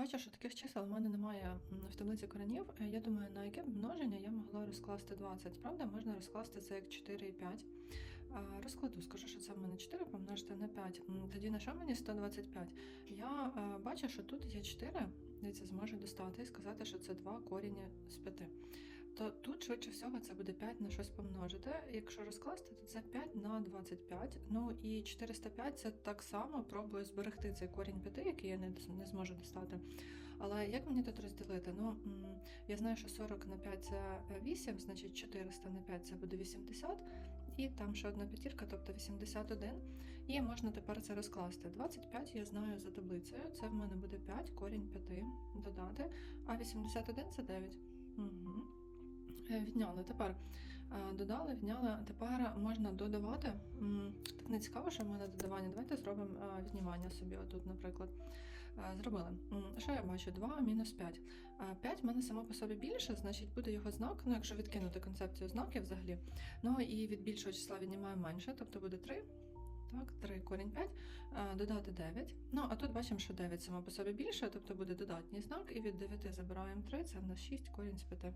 Бачу, що таких чисел в мене немає в таблиці коренів. Е, Я думаю, на яке множення я могла розкласти 20. Правда, можна розкласти це як 4 і 5. Е, Розкладу, скажу, що це в мене 4 помножити на 5. Тоді на що мені 125? Я е, бачу, що тут є 4. Дивіться, зможу достати і сказати, що це 2 коріння з 5. То тут, швидше всього, це буде 5 на щось помножити. Якщо розкласти, то це 5 на 25. Ну і 405 це так само пробую зберегти цей корінь 5, який я не, не зможу достати. Але як мені тут розділити? Ну, я знаю, що 40 на 5 це 8, значить 400 на 5 це буде 80, і там ще одна п'ятірка, тобто 81. І можна тепер це розкласти. 25 я знаю за таблицею, це в мене буде 5, корінь 5 додати, а 81 це 9. Угу. Відняли. Тепер е, додали, відняли. Тепер можна додавати. Так не цікаво, що в мене додавання. Давайте зробимо е, віднімання собі. Отут, наприклад. Е, Зробили. Що я бачу? 2 мінус 5. 5 в мене само по собі більше, значить буде його знак, ну якщо відкинути концепцію знаків взагалі. Ну і від більшого числа віднімаємо менше, тобто буде 3. Так, 3 корінь 5, е, додати 9. Ну, а тут бачимо, що 9 само по собі більше, тобто буде додатній знак, і від 9 забираємо 3, це в нас 6 корінь з 5.